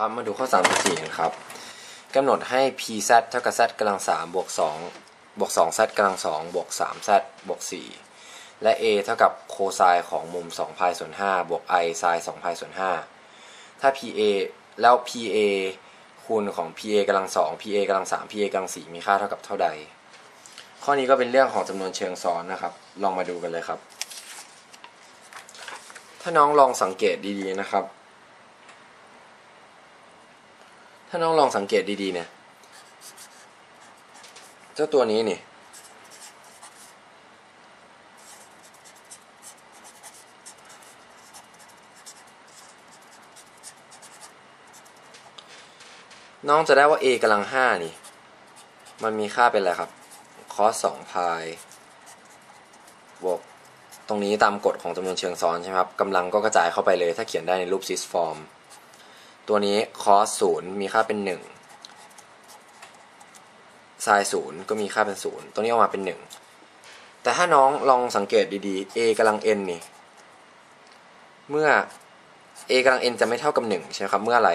ครับมาดูข้อ 34กันครับกำหนดให้ pz เท่ากับ z กำลัง3บวก2บวก2 z กำลัง2บวก3 z บวก4และ a เท่ากับโคไซน์ของมุม2 pi ส่วน5บวก i ไซน์2 pi ส่วน5ถ้า pa แล้ว pa คูณของ pa กำลัง2 pa กำลัง3 pa กำลัง4มีค่าเท่ากับเท่าใด ข้อนี้ก็เป็นเรื่องของจำนวนเชิงซ้อนนะครับ ลองมาดูกันเลยครับ ถ้าน้องลองสังเกตดีๆนะครับ ถ้าน้องลองสังเกตดีๆเนี่ย เจ้าตัวนี้นี่ น้องจะได้ว่า a กำลังห้านี่ มันมีค่าเป็นอะไรครับ cos สองพายบวกตรงนี้ตามกฎของจำนวนเชิงซ้อนใช่ไหมครับกำลังก็กระจายเข้าไปเลย ถ้าเขียนได้ในรูปซิสฟอร์ม ตัวนี้ cos ศูนย์มีค่าเป็นหนึ่ง sin ศูนย์ก็มีค่าเป็นศูนย์ตัวนี้ออกมาเป็นหนึ่งแต่ถ้าน้องลองสังเกตดีๆ a กำลัง n นี่ เมื่อ a กำลัง n จะไม่เท่ากับหนึ่งใช่ไหมครับ เมื่ออะไร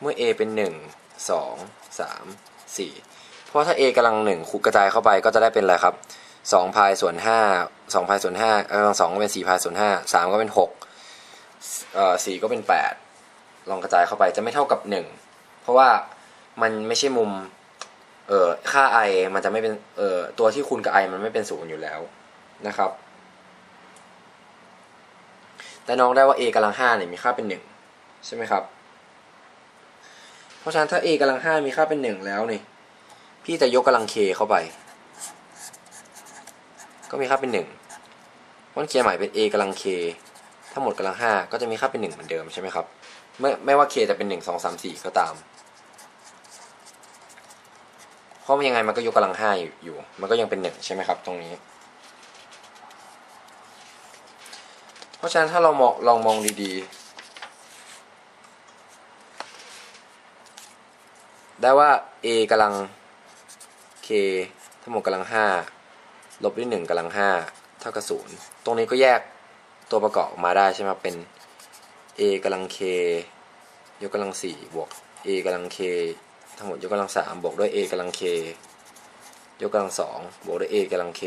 เมื่อ a เป็นหนึ่งสองสามสี่เพราะถ้า a กำลังหนึ่งคูณกระจายเข้าไปก็จะได้เป็นอะไรครับสองพายส่วนห้าสองพายส่วนห้ากำลังสองก็เป็นสี่พายส่วนห้าสามก็เป็นหกเอ่อสี่ก็เป็นแปด ลองกระจายเข้าไปจะไม่เท่ากับหนึ่งเพราะว่ามันไม่ใช่มุมเอ่อค่า i มันจะไม่เป็นเอ่อตัวที่คูณกับ i มันไม่เป็นศูนย์อยู่แล้วนะครับ แต่น้องได้ว่า a กำลังห้าเนี่ยมีค่าเป็นหนึ่งใช่ไหมครับ เพราะฉะนั้นถ้า a กำลังห้ามีค่าเป็นหนึ่งแล้วนี่พี่จะยกกำลัง k เข้าไป ก็มีค่าเป็นหนึ่งวันเคใหม่เป็น a กำลัง k ถ้าหมดกำลังห้าก็จะมีค่าเป็นหนึ่งเหมือนเดิมใช่ไหมครับไม่ไม่ว่า k จะเป็นหนึ่งสองสามสี่ก็ตามเพราะมันยังไงมันก็ยกกำลังห้าอยู่อยู่ มันก็ยังเป็นหนึ่งใช่ไหมครับ ตรงนี้ เพราะฉะนั้นถ้าเรามองลองมองดีๆ ได้ว่า a กำลัง k ทั้งหมดกำลังห้าลบด้วยหนึ่งกำลังห้าเท่ากับศูนย์ตรงนี้ก็แยก ตัวประกอบออกมาได้ใช่ไหมเป็น a กำลัง k ยกกำลังสี่บวก a กำลัง k ทั้งหมดยกกำลังสามบวกด้วย a กำลัง k ยกกำลังสองบวกด้วย a กำลัง k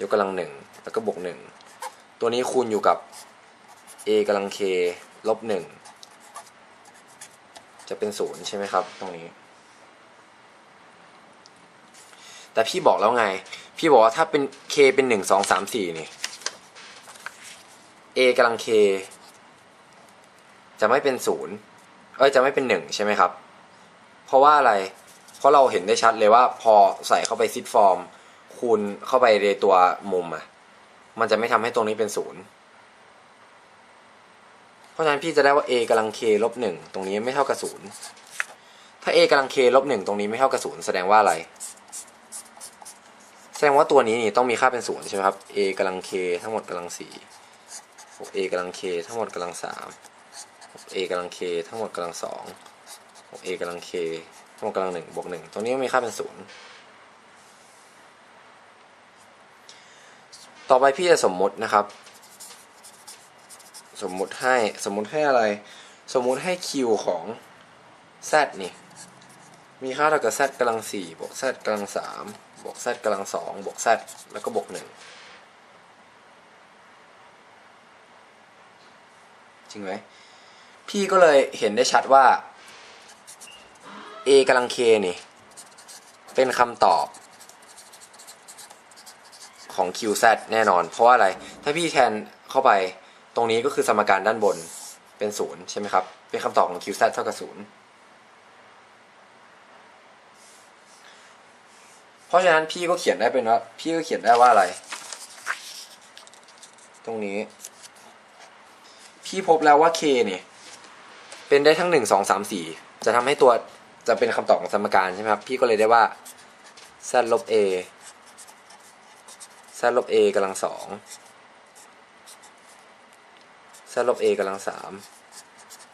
ยกกำลังหนึ่งแล้วก็บวกหนึ่งตัวนี้คูณอยู่กับ a กำลัง k ลบหนึ่งจะเป็นศูนย์ใช่ไหมครับ ตรงนี้ แต่พี่บอกแล้วไง พี่บอกว่าถ้าเป็น k เป็นหนึ่งสองสามสี่นี่ a กำลัง k จะไม่เป็นศูนย์เอ้ยจะไม่เป็นหนึ่งใช่ไหมครับ เพราะว่าอะไร เพราะเราเห็นได้ชัดเลยว่าพอใส่เข้าไปซิดฟอร์มคูณเข้าไปในตัวมุมอะมันจะไม่ทำให้ตรงนี้เป็นศูนย์เพราะฉะนั้นพี่จะได้ว่า a กำลัง k ลบหนึ่งตรงนี้ไม่เท่ากับศูนย์ถ้า a กำลัง k ลบหนึ่งตรงนี้ไม่เท่ากับศูนย์แสดงว่าอะไร แสดงว่าตัวนี้นี่ต้องมีค่าเป็นศูนย์ใช่ไหมครับ a กำลัง k ทั้งหมดกำลังสี่ 6a กำลัง k ทั้งหมดกำลัง3 6a กำลัง k ทั้งหมดกำลัง2 6a กำลัง k ทั้งหมดกำลัง1บวก1ตรงนี้มีค่าเป็น 0 ต่อไปพี่จะสมมตินะครับ สมมติให้สมมติให้อะไร สมมติให้ q ของ z นี่มีค่าเท่ากับ z กำลัง4บวก z กำลัง3บวก z กำลัง2บวก z แล้วก็บวก1 จริงไหมพี่ก็เลยเห็นได้ชัดว่า a กำลัง k นี่ เป็นคำตอบ ของ qz แน่นอน เพราะว่าอะไร ถ้าพี่แทนเข้าไปตรงนี้ก็คือสมการด้านบนเป็นศูนย์ใช่ไหมครับ เป็นคำตอบของ qz เท่ากับศูนย์เพราะฉะนั้นพี่ก็เขียนได้เป็นว่า พี่ก็เขียนได้ว่าอะไร ตรงนี้ พี่พบแล้วว่า k เนี่ยเป็นได้ทั้งหนึ่งสองสามสี่จะทำให้ตัวจะเป็นคำตอบของสมการใช่ไหมครับพี่ก็เลยได้ว่า z ลบ a z ลบ a กำลังสอง z ลบ a กำลังสาม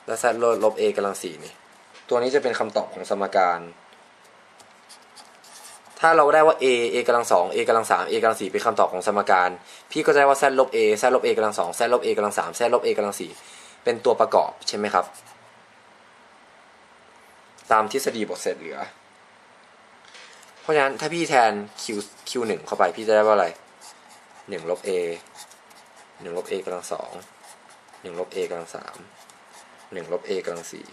และ z ลบลบ a กำลังสี่นี่ ตัวนี้จะเป็นคำตอบของสมการ ถ้าเราได้ว่า a a กำลังสอง a กำลังสาม a กำลังสี่เป็นคำตอบของสมการ พี่ก็จะได้ว่า z ลบ a z ลบ a กำลังสอง z ลบ a กำลังสาม z ลบ a กำลังสี่เป็นตัวประกอบใช่ไหมครับ ตามทฤษฎีบทเสร็จเหลือ เพราะฉะนั้นถ้าพี่แทน q q หนึ่งเข้าไปพี่จะได้ว่าอะไรหนึ่งลบ a หนึ่งลบ a กำลังสองหนึ่งลบ a กำลังสามหนึ่งลบ a กำลังสี่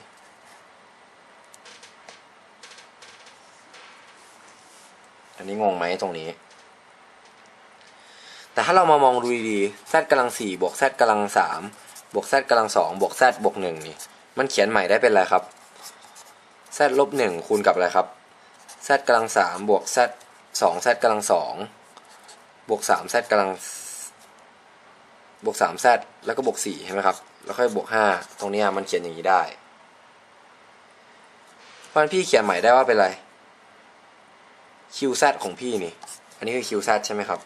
อันนี้งงไหมตรงนี้ แต่ถ้าเรามามองดูดีๆ z กำลังสี่บวก z กำลังสามบวก z กำลังสองบวก z บวกหนึ่งนี่ มันเขียนใหม่ได้เป็นอะไรครับ z ลบหนึ่งคูณกับอะไรครับ z กำลังสามบวก z สอง z กำลังสองบวกสาม z กำลังบวกสาม z แล้วก็บวกสี่ใช่ไหมครับ แล้วค่อยบวกห้าตรงนี้มันเขียนอย่างนี้ได้เพราะฉะนั้นพี่เขียนใหม่ได้ว่าเป็นอะไร qz ของพี่นี่ อันนี้คือ qz ใช่ไหมครับ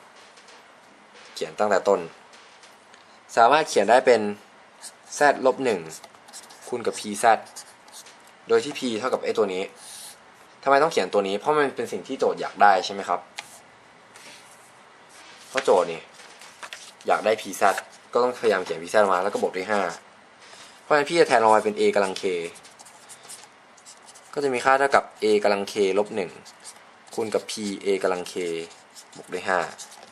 เขียนตั้งแต่ต้น สามารถเขียนได้เป็น z ลบหนึ่งคูณกับ pz โดยที่ p เท่ากับไอตัวนี้ทำไมต้องเขียนตัวนี้ เพราะมันเป็นสิ่งที่โจทย์อยากได้ใช่ไหมครับ เพราะโจทย์นี่ อยากได้ pz ก็ต้องพยายามเขียน pz มาแล้วก็บวกด้วยห้าเพราะฉะนั้นพี่จะแทนลงมาเป็น a กำลัง k ก็จะมีค่าเท่ากับ a กำลัง k ลบหนึ่ง คูณกับ p a กำลัง k บวกด้วยห้า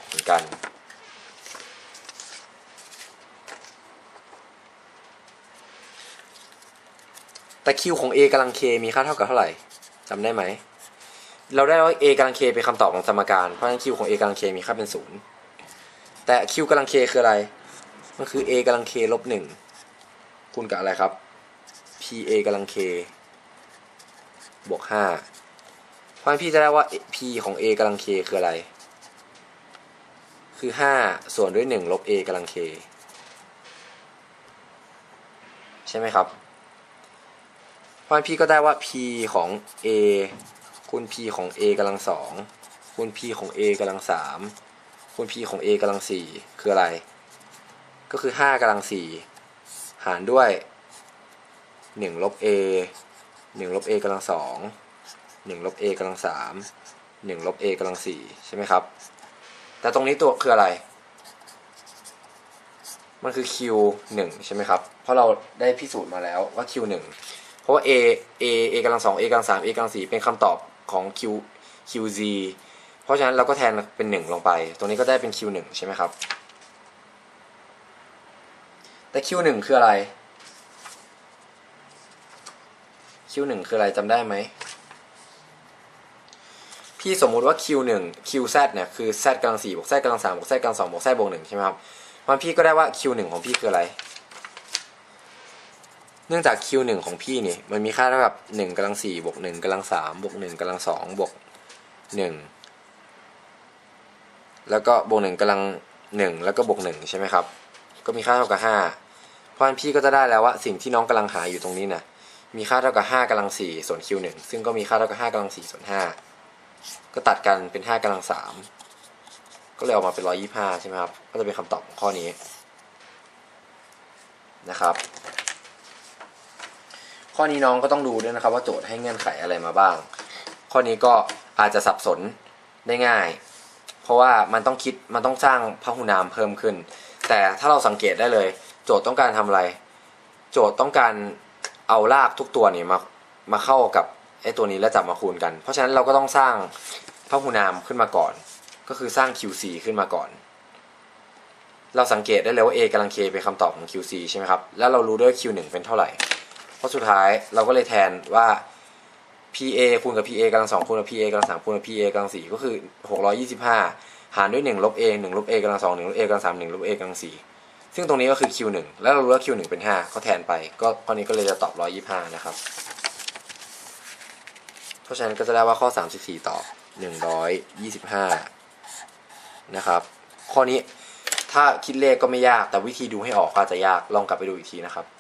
เหมือนกัน แต่ q ของ a กำลัง k มีค่าเท่ากับเท่าไหร่จำได้ไหม เราได้ว่า a กำลัง k เป็นคำตอบของสมการ เพราะฉะนั้น q ของ a กำลัง k มีค่าเป็นศูนย์แต่ q กำลัง k คืออะไร มันคือ a กำลัง k ลบหนึ่งคูณกับอะไรครับ p a กำลัง k บวกห้าเพ ราะฉะนั้นพี่จะได้ว่า p ของ a กำลัง k คืออะไร คือห้าส่วนด้วยหนึ่งลบ a กำลัง k ใช่ไหมครับ เพราะฉะนั้นพี่ก็ได้ว่า p ของ a คูณ p ของ a กำลังสองคูณ p ของ a กำลังสามคูณ p ของ a กำลังสี่คืออะไร ก็คือห้ากำลังสี่หารด้วยหนึ่งลบ a หนึ่งลบ a กำลังสอง หนึ่งลบ a กำลังสามหนึ่งลบ a กำลังสี่ใช่ไหมครับ แต่ตรงนี้ตัวคืออะไร มันคือ q หนึ่งใช่ไหมครับ เพราะเราได้พิสูจน์มาแล้วว่า q หนึ่งเพราะว่า a a a กำลังสอง a กำลังสาม a กำลังสี่เป็นคำตอบของ q qz เพราะฉะนั้นเราก็แทนเป็นหนึ่งลงไป ตรงนี้ก็ได้เป็น q หนึ่งใช่ไหมครับ แต่ q หนึ่งคืออะไร q หนึ่งคืออะไรจำได้ไหม พี่สมมุติว่า q หนึ่ง qz เนี่ยคือ z กำลังสี่บวก z กำลังสามบวก z กำลังสองบวก z บวกหนึ่งใช่ไหมครับมันพี่ก็ได้ว่า q หนึ่งของพี่คืออะไร เนื่องจาก q หนึ่งของพี่นี่มันมีค่าเท่ากับหนึ่งกำลังสี่บวกหนึ่งกำลังสามบวกหนึ่งกำลังสองบวกหนึ่งแล้วก็บวกหนึ่งกำลังหนึ่งแล้วก็บวกหนึ่งใช่ไหมครับ ก็มีค่าเท่ากับห้าเพราะฉะนั้นพี่ก็จะได้แล้วว่าสิ่งที่น้องกำลังหาอยู่ตรงนี้นะมีค่าเท่ากับห้ากำลังสี่ส่วน q หนึ่งซึ่งก็มีค่าเท่ากับห้ากำลังสี่ส่วนห้า ก็ตัดกันเป็นห้ากำลังสามก็เลยออกมาเป็นร้อยยี่ห้าใช่ไหมครับ ก็จะเป็นคำตอบของข้อนี้นะครับ ข้อนี้น้องก็ต้องดูด้วยนะครับ ว่าโจทย์ให้เงื่อนไขอะไรมาบ้าง ข้อนี้ก็อาจจะสับสนได้ง่าย เพราะว่ามันต้องคิดมันต้องสร้างพหุนามเพิ่มขึ้น แต่ถ้าเราสังเกตได้เลย โจทย์ต้องการทำอะไร โจทย์ต้องการเอารากทุกตัวเนี่ยมามาเข้ากับ ไอ้ตัวนี้แล้วจับมาคูณกัน เพราะฉะนั้นเราก็ต้องสร้างพหุนามขึ้นมาก่อน ก็คือสร้าง QC ขึ้นมาก่อน เราสังเกตได้เลยว่า A กำลัง K เป็นคำตอบของ QC ใช่ไหมครับ แล้วเรารู้ด้วย Q1 เป็นเท่าไหร่ เพราะสุดท้ายเราก็เลยแทนว่า PA คูณกับ PA กำลังสองคูณกับ PA กำลังสามคูณกับ PA กำลังสี่ก็คือหกร้อยยี่สิบห้ารด้วยหนึ่งลบ A หนึ่งลบ A กำลังสองหนึ่งลบ A กำลังสามหนึ่งลบ A กำลังสี่ซึ่งตรงนี้ก็คือ Q1 แล้วเรารู้ว่า Q1 เป็นห้าก็แทนไป ก็ข้อนี้ก็เลยจะตอบร้อยยี่ห้านะครับ เพราะฉะนั้นก็จะได้ว่าข้อ 34 ต่อ 125 นะครับ ข้อนี้ถ้าคิดเลขก็ไม่ยากแต่วิธีดูให้ออกก็อาจจะยากลองกลับไปดูอีกทีนะครับ